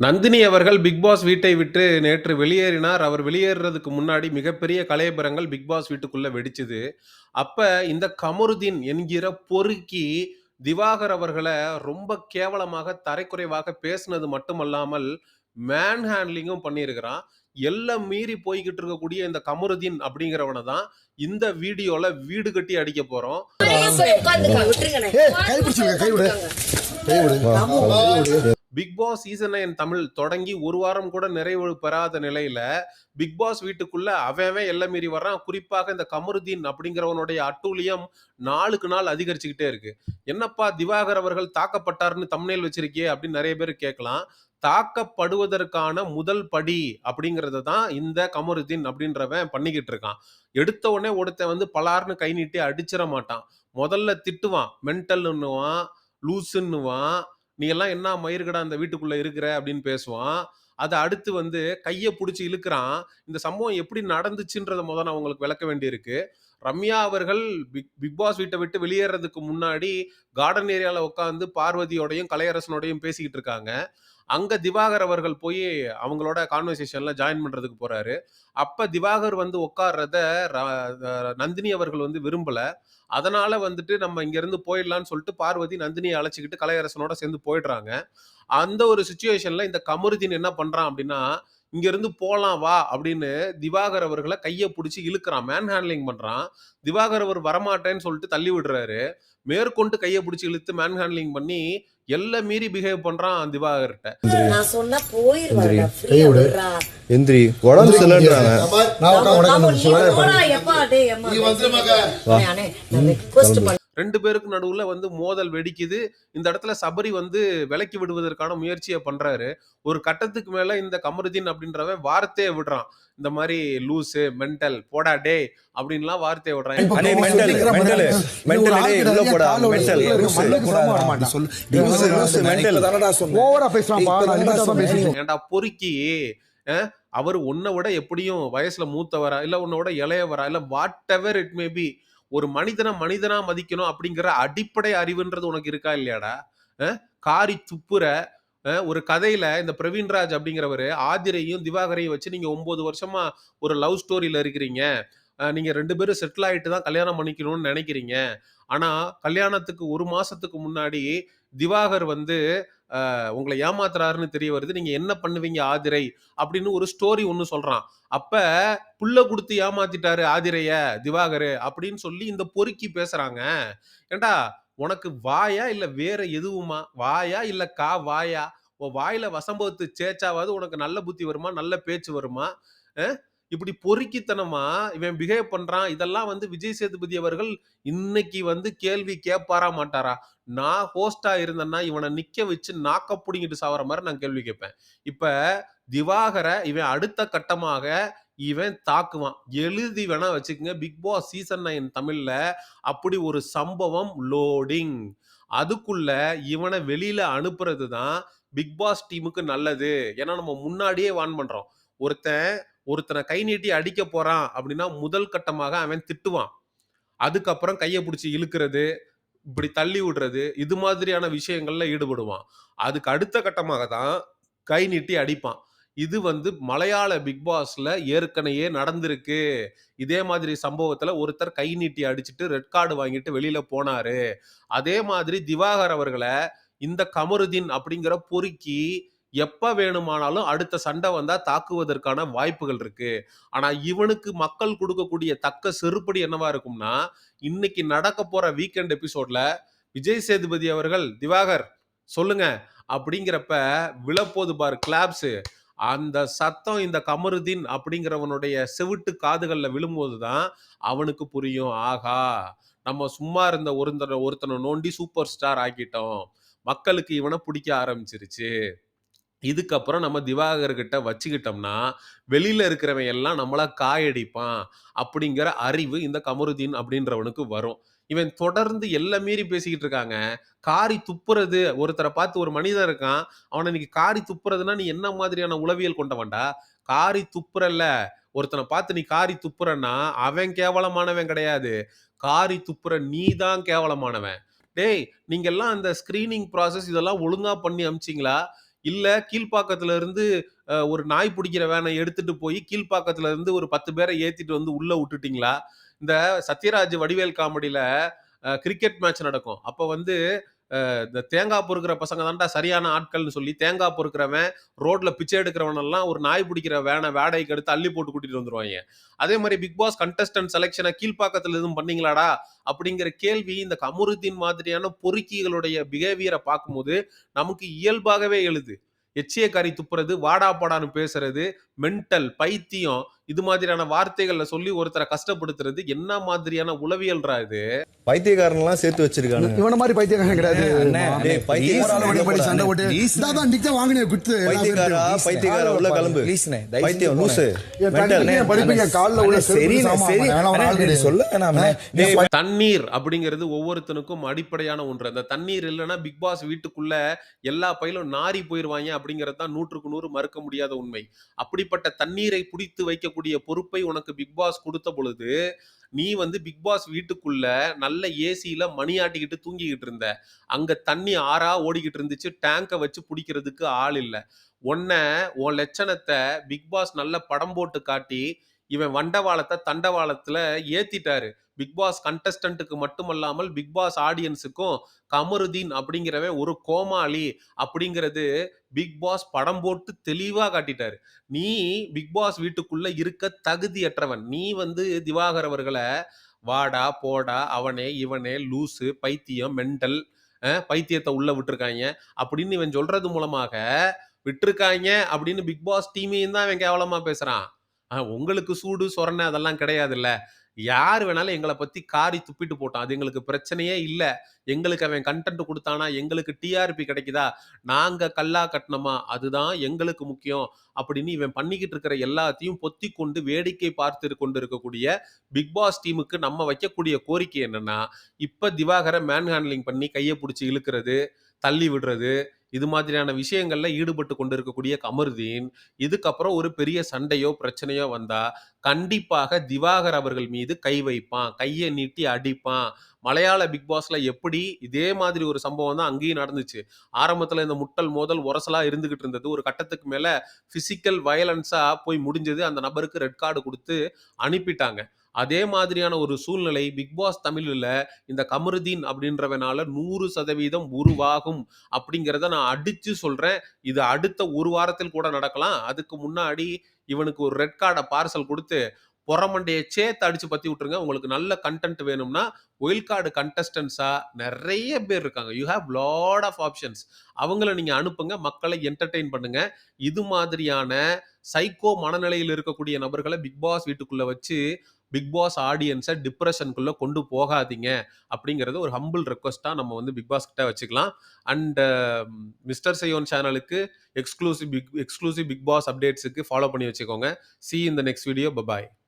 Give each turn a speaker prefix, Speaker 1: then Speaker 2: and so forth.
Speaker 1: நந்தினி அவர்கள் big pass வீட்டை விட்டு நேற்று வெளியேறினார். அவர் வெளியேறுறதுக்கு முன்னாடி மிகப்பெரிய கலயபரங்கள் பிக் பாஸ் வீட்டுக்குள்ள வெடிச்சது. அப்ப இந்த கமருதீன் என்கிற பொறுக்கி திவாகர் அவர்களை ரொம்ப கேவலமாக, தரைக்குறைவாக பேசினது மட்டுமல்லாமல், மேன் ஹேண்ட்லிங்கும் பண்ணியிருக்கிறான். எல்லாம் மீறி போய்கிட்டு இருக்கக்கூடிய இந்த கமருதீன் அப்படிங்கிறவனை தான் இந்த வீடியோல வீடு கட்டி அடிக்கப் போறோம்.
Speaker 2: போய்
Speaker 1: big boss season nine Tamil தொடங்கி ஒரு வாரம் கூட நிறைவு பெறாத நிலையில பிக் பாஸ் வீட்டுக்குள்ள அவன் எல்லாம் எல்லை மீறி வர்றான். குறிப்பாக இந்த கமருதீன் அப்படிங்கிறவனுடைய அட்டூழியம் நாளுக்கு நாள் அதிகரிச்சுக்கிட்டே இருக்கு. என்னப்பா திவாகர் அவர்கள் தாக்கப்பட்டார்னு தமிழில் வச்சிருக்கே அப்படின்னு நிறைய பேர் கேட்கலாம். தாக்கப்படுவதற்கான முதல் படி அப்படிங்கிறத தான் இந்த கமருதீன் அப்படின்றவன் பண்ணிக்கிட்டு இருக்கான். எடுத்த உடனே ஒருத்தன் வந்து பலார்னு கை நீட்டி அடிச்சிட மாட்டான். முதல்ல திட்டுவான். மென்டல்னுவான் லூசுன்னுவான் நீ எல்லாம் என்ன மயிர்கடா அந்த வீட்டுக்குள்ள இருக்கிற அப்படின்னு பேசுவான். அதை அடுத்து வந்து கையை பிடிச்சி இழுக்கிறான். இந்த சம்பவம் எப்படி நடந்துச்சுன்றத முத நான் உங்களுக்கு விளக்க வேண்டியிருக்கு. ரம்யா அவர்கள் பிக் பிக் பாஸ் வீட்டை விட்டு வெளியேறதுக்கு முன்னாடி கார்டன் ஏரியாவில் உட்காந்து பார்வதியோடையும் கலையரசனோடையும் பேசிக்கிட்டு இருக்காங்க. அங்க திவாகர் அவர்கள் போய் அவங்களோட கான்வர்சேஷன்ல ஜாயின் பண்றதுக்கு போறாரு. அப்ப திவாகர் வந்து உட்கார்றத நந்தினி அவர்கள் வந்து விரும்பல. அதனால வந்துட்டு நம்ம இங்க இருந்து போயிடலாம்னு சொல்லிட்டு பார்வதி நந்தினியை அழைச்சிக்கிட்டு கலையரசனோட சேர்ந்து போயிடுறாங்க. அந்த ஒரு சுச்சுவேஷன்ல இந்த கமருதீன் என்ன பண்றான் அப்படின்னா இங்க இருந்து போலாம் வா அப்படின்னு திவாகர் அவர்களை கையை பிடிச்சி இழுக்கிறான். மேன் ஹேண்ட்லிங் பண்றான். திவாகர் அவர் வரமாட்டேன்னு சொல்லிட்டு தள்ளி விடுறாரு. மேற்கொண்டு கையை பிடிச்சி இழுத்து மேன் ஹேண்ட்லிங் பண்ணி எல்லை மீறி பிஹேவ் பண்றான் திவாகர்கிட்ட.
Speaker 2: நான் சொன்னா.
Speaker 3: எந்திரி உடம்பு
Speaker 4: நான் உனக்கு
Speaker 2: நீ
Speaker 1: ரெண்டு பேருக்கு நடுவுல வந்து மோதல் வெடிக்குது. இந்த இடத்துல சபரி வந்து விலக்கி விடுவதற்கான முயற்சியை பண்றாரு. ஒரு கட்டத்துக்கு மேல இந்த கமருதீன் அப்படின்றவன் வார்த்தையை விடுறான். இந்த மாதிரி லூசு மென்டல் போடா டே அப்படின்லாம் வார்த்தையை விடுறான். ஏன்டா பொறுக்கி அஹ், அவர் உன்னை விட எப்படியும் வயசுல மூத்தவரா இல்ல உன்னை விட இளையவரா இல்ல whatever it may be ஒரு மனிதனை மனிதனா மதிக்கணும் அப்படிங்கிற அடிப்படை அறிவுன்றது உனக்கு இருக்கா இல்லையாடா? காரி துப்புற ஒரு கதையில இந்த பிரவீன்ராஜ் அப்படிங்கிறவரு ஆதிரையும் திவாகரையும் வச்சு நீங்க ஒன்பது வருஷமா ஒரு லவ் ஸ்டோரியில இருக்கிறீங்க. நீங்க ரெண்டு பேரும் செட்டில் ஆயிட்டு தான் கல்யாணம் பண்ணிக்கணும்னு நினைக்கிறீங்க. ஆனா கல்யாணத்துக்கு ஒரு மாசத்துக்கு முன்னாடி திவாகர் வந்து உங்களை ஏமாத்துறாருன்னு தெரிய வருது. நீங்க என்ன பண்ணுவீங்க ஆதிரை? அப்படின்னு ஒரு ஸ்டோரி ஒன்று சொல்றான். அப்ப புள்ள கொடுத்து ஏமாத்திட்டாரு ஆதிரைய திவாகர் அப்படின்னு சொல்லி இந்த பொறுக்கி பேசுறாங்க. ஏண்டா உனக்கு வாயா இல்ல வேற எதுவுமா? வாயா இல்ல கா வாயா? உன் வாயில வசம்பவத்து சேச்சாவது உனக்கு நல்ல புத்தி வருமா? நல்ல பேச்சு வருமா? இப்படி பொறுக்கித்தனமா இவன் பிஹேவ் பண்றான் இதெல்லாம் வந்து விஜய் சேதுபதி அவர்கள் இன்னைக்கு வந்து கேள்வி கேட்பாரா மாட்டாரா? நான் ஹோஸ்டா இருந்தேன்னா இவனை நிக்க வச்சு நாக்க பிடிங்கிட்டு சாவற மாதிரி நான் கேள்வி கேட்பேன். இப்ப திவாகரை இவன் அடுத்த கட்டமாக இவன் தாக்குவான். எழுதி வேணா வச்சுக்கோங்க பிக் பாஸ் சீசன் நைன் தமிழ்ல அப்படி ஒரு சம்பவம் லோடிங் அதுக்குள்ள இவனை வெளியில அனுப்புறது தான் பிக் பாஸ் டீமுக்கு நல்லது. ஏன்னா நம்ம முன்னாடியே வான் பண்றோம். ஒருத்தன் ஒருத்தனை கை நீட்டி அடிக்க போறான் அப்படின்னா முதல் கட்டமாக அவன் திட்டுவான். அதுக்கப்புறம் கையை பிடிச்சி இழுக்கிறது இப்படி தள்ளி விடுறது இது மாதிரியான விஷயங்கள்ல ஈடுபடுவான். அதுக்கு அடுத்த கட்டமாக தான் கை நீட்டி அடிப்பான். இது வந்து மலையாள பிக் பாஸ்ல ஏற்கனவே நடந்திருக்கு. இதே மாதிரி சம்பவத்துல ஒருத்தர் கை நீட்டி அடிச்சிட்டு ரெட் கார்டு வாங்கிட்டு வெளியில போனாரு. அதே மாதிரி திவாகர் அவர்களை இந்த கமருதீன் அப்படிங்கிற பொறுக்கி எப்ப வேணுமானாலும் அடுத்த சண்டை வந்தா தாக்குவதற்கான வாய்ப்புகள் இருக்கு. ஆனா இவனுக்கு மக்கள் கொடுக்கக்கூடிய தக்க செருப்படி என்னவா இருக்கும்னா இன்னைக்கு நடக்க போற வீக்கெண்ட் எபிசோட்ல விஜய் சேதுபதி அவர்கள் திவாகர் சொல்லுங்க அப்படிங்கிறப்ப விழப்போது பார் கிளாப்ஸ் அந்த சத்தம் இந்த கமருதீன் அப்படிங்கிறவனுடைய செவிட்டு காதுகளில் விழும்போது தான் அவனுக்கு புரியும். ஆகா நம்ம சும்மா இருந்த ஒருத்தனை ஒருத்தனை நோண்டி சூப்பர் ஸ்டார் ஆக்கிட்டோம். மக்களுக்கு இவனை பிடிக்க ஆரம்பிச்சிருச்சு. இதுக்கப்புறம் நம்ம திவாகர்கிட்ட வச்சுக்கிட்டோம்னா வெளியில இருக்கிறவன் எல்லாம் நம்மளா காயடிப்பான் அப்படிங்கிற அறிவு இந்த கமருதீன் அப்படின்றவனுக்கு வரும். இவன் தொடர்ந்து எல்லாம் மீறி பேசிக்கிட்டு இருக்காங்க. காரி துப்புறது ஒருத்தரை பார்த்து ஒரு மனிதன் இருக்கான். அவனை இன்னைக்கு காரி துப்புறதுன்னா நீ என்ன மாதிரியான உளவியல் கொண்டவன்டா? காரி துப்புறல்ல. ஒருத்தனை பார்த்து நீ காரி துப்புறன்னா அவன் கேவலமானவன் கிடையாது. காரி துப்புற நீ தான் கேவலமானவன். டேய் நீங்க எல்லாம் அந்த ஸ்கிரீனிங் ப்ராசஸ் இதெல்லாம் ஒழுங்கா பண்ணி அமிச்சிங்களா? இல்லை கீழ்ப்பாக்கத்துல இருந்து ஒரு நாய் பிடிக்கிற வேனை எடுத்துட்டு போய் கீழ்ப்பாக்கத்துல இருந்து ஒரு பத்து பேரை ஏத்திட்டு வந்து உள்ள விட்டுட்டிங்களா இந்த சத்யராஜ், வடிவேல் காமெடியில் கிரிக்கெட் மேட்ச் நடக்கும். அப்போ வந்து இந்த தேங்காய் பொறுக்கிற பசங்க தான்டா சரியான ஆட்கள்னு சொல்லி, தேங்காய் பொறுக்கிறவன் ரோட்ல பிச்சை எடுக்கிறவனெல்லாம் ஒரு நாய் பிடிக்கிற வேனை வேடைக்கு எடுத்து அள்ளி போட்டு கூட்டிட்டு வந்துருவாங்க அதே மாதிரி பிக் பாஸ் கண்டஸ்டன்ட் செலெக்ஷனை கீழ்ப்பாக்கத்துல எதுவும் பண்ணீங்களாடா? அப்படிங்கிற கேள்வி இந்த கமருதீன் மாதிரியான பொறுக்கிகளுடைய பிஹேவியரை பார்க்கும்போது, நமக்கு இயல்பாகவே எழுது. எச்சிய கறி துப்புறது, வாடா பாடான்னு பேசுறது, மென்டல், பைத்தியம் இது மாதிரியான வார்த்தைகள சொல்லி ஒருத்தர கஷ்டப்படுத்துறது என்ன மாதிரியான உளவியல்றா இது?
Speaker 3: பைத்தியக்காரன்லாம் சேர்த்து வச்சிருக்கானுங்க
Speaker 4: இவன மாதிரி பைத்தியக்காரன் கிடையாது
Speaker 3: பைத்தியக்காரன் உள்ள
Speaker 4: ஓடி போய்
Speaker 3: போடா.
Speaker 4: சண்டை போட்டு
Speaker 5: Please.
Speaker 4: இதான் நிக்க வாங்கினே குத்து எல்லா
Speaker 3: பைத்தியக்காரா
Speaker 4: பேர்ட்டையும்.
Speaker 3: பைத்தியக்காரா உள்ள கிளம்பு பைத்தியம் லூசு
Speaker 1: தண்ணீர் அப்படிங்கிறது ஒவ்வொருத்தனுக்கும் அடிப்படையான ஒன்று. அந்த தண்ணீர் இல்லன்னா பிக் பாஸ் வீட்டுக்குள்ள எல்லா பயலும் நாறி போயிருவாய்ங்க அப்படிங்கிறது தான் 100க்கு 100 மறுக்க முடியாத உண்மை. அப்படிப்பட்ட தண்ணீரை புடித்து செய்யக்கூடிய பொறுப்பை உனக்கு பிக் பாஸ் கொடுத்த பொழுது, நீ வந்து பிக் பாஸ் வீட்டுக்குள்ள நல்ல ஏசியில் மணி ஆட்டிக்கிட்டு தூங்கிக்கிட்டு இருந்த. அங்க தண்ணி ஆறா ஓடிக்கிட்டு இருந்துச்சு. டேங்கை வச்சு பிடிக்கிறதுக்கு ஆள் இல்லை உன்ன உன் லட்சணத்தை பிக் பாஸ் நல்ல படம் போட்டு காட்டி, இவன் வண்டவாளத்தை தண்டவாளத்துல ஏத்திட்டாரு. பிக் பாஸ் கண்டஸ்டன்ட்க்கு மட்டுமல்லாமல், பிக் பாஸ் ஆடியன்ஸுக்கும் கமருதீன் அப்படிங்கிறவன் ஒரு கோமாளி அப்படிங்கிறது பிக் பாஸ் படம் போட்டு தெளிவாக காட்டிட்டாரு. நீ பிக் பாஸ் வீட்டுக்குள்ள இருக்க தகுதியற்றவன். நீ வந்து திவாகர் அவர்களை வாடா, போடா, அவனே, இவனே, லூசு, பைத்தியம், மென்டல், பைத்தியத்தை உள்ள விட்டுருக்காய்ங்க அப்படின்னு இவன் சொல்றது மூலமாக, விட்டுருக்காங்க அப்படின்னு பிக் பாஸ் டீமையும் தான் இவன் கேவலமா பேசுறான். உங்களுக்கு சூடு, சொரணை அதெல்லாம் கிடையாதுல்ல. யார் வேணாலும் எங்களை பத்தி காரி துப்பிட்டு போட்டான். அது எங்களுக்கு பிரச்சனையே இல்லை. எங்களுக்கு அவன் கண்டென்ட் கொடுத்தானா? எங்களுக்கு டிஆர்பி கிடைக்குதா, நாங்க கல்லா கட்டணமா அதுதான் எங்களுக்கு முக்கியம். அப்படின்னு இவன் பண்ணிக்கிட்டு இருக்கிற எல்லாத்தையும் பொத்திக்கொண்டு வேடிக்கை பார்த்து கொண்டு இருக்கக்கூடிய பிக் பாஸ் டீமுக்கு நம்ம வைக்கக்கூடிய கோரிக்கை என்னன்னா, இப்ப திவாகரை மேன் ஹேண்ட்லிங் பண்ணி கையை பிடிச்சி இழுக்கிறது, தள்ளி விடுறது, இது மாதிரியான விஷயங்கள்ல ஈடுபட்டு கொண்டிருக்கக்கூடிய கமருதீன், இதுக்கப்புறம் ஒரு பெரிய சண்டையோ, பிரச்சனையோ வந்தா, கண்டிப்பாக திவாகர் அவர்கள் மீது கை வைப்பான். கையை நீட்டி அடிப்பான். மலையாள பிக் பாஸ்ல எப்படி இதே மாதிரி ஒரு சம்பவம் தான் அங்கேயும் நடந்துச்சு. ஆரம்பத்துல இந்த முட்டல், மோதல், உரசலா இருந்துகிட்டு இருந்தது. ஒரு கட்டத்துக்கு மேல பிசிக்கல் வயலன்ஸா போய் முடிஞ்சது. அந்த நபருக்கு ரெட் கார்டு கொடுத்து அனுப்பிட்டாங்க. அதே மாதிரியான ஒரு சூழ்நிலை பிக் பாஸ் தமிழில் இந்த கமருதீன் அப்படின்றவனால 100% உருவாகும் அப்படிங்கிறத நான் அடித்து சொல்கிறேன் இது அடுத்த ஒரு வாரத்தில் கூட நடக்கலாம். அதுக்கு முன்னாடி இவனுக்கு ஒரு ரெட் கார்டை பார்சல் கொடுத்து பொறமண்டைய சேர்த்து அடிச்சு பற்றி விட்டுருங்க. உங்களுக்கு நல்ல கன்டென்ட் வேணும்னா, ஒயில் கார்டு கண்டஸ்டன்ஸாக நிறைய பேர் இருக்காங்க. You have lot of options. அவங்கள நீங்கள் அனுப்புங்க. மக்களை என்டர்டெயின் பண்ணுங்க. இது மாதிரியான சைக்கோ மனநிலையில் இருக்கக்கூடிய நபர்களை பிக் பாஸ் வீட்டுக்குள்ளே வச்சு, பிக் பாஸ் ஆடியன்ஸை டிப்ரஷன்க்குள்ள கொண்டு போகாதீங்க. அப்படிங்கிறது ஒரு ஹம்பிள் ரெக்வஸ்ட்டாக நம்ம வந்து பிக் பாஸ் கிட்ட வச்சுக்கலாம். அண்ட் மிஸ்டர் செய்யோன் சேனலுக்கு exclusive big exclusive big boss அப்டேட்ஸுக்கு follow பண்ணி வச்சுக்கோங்க. சி இந்த நெக்ஸ்ட் வீடியோ. பபாய் பாய்.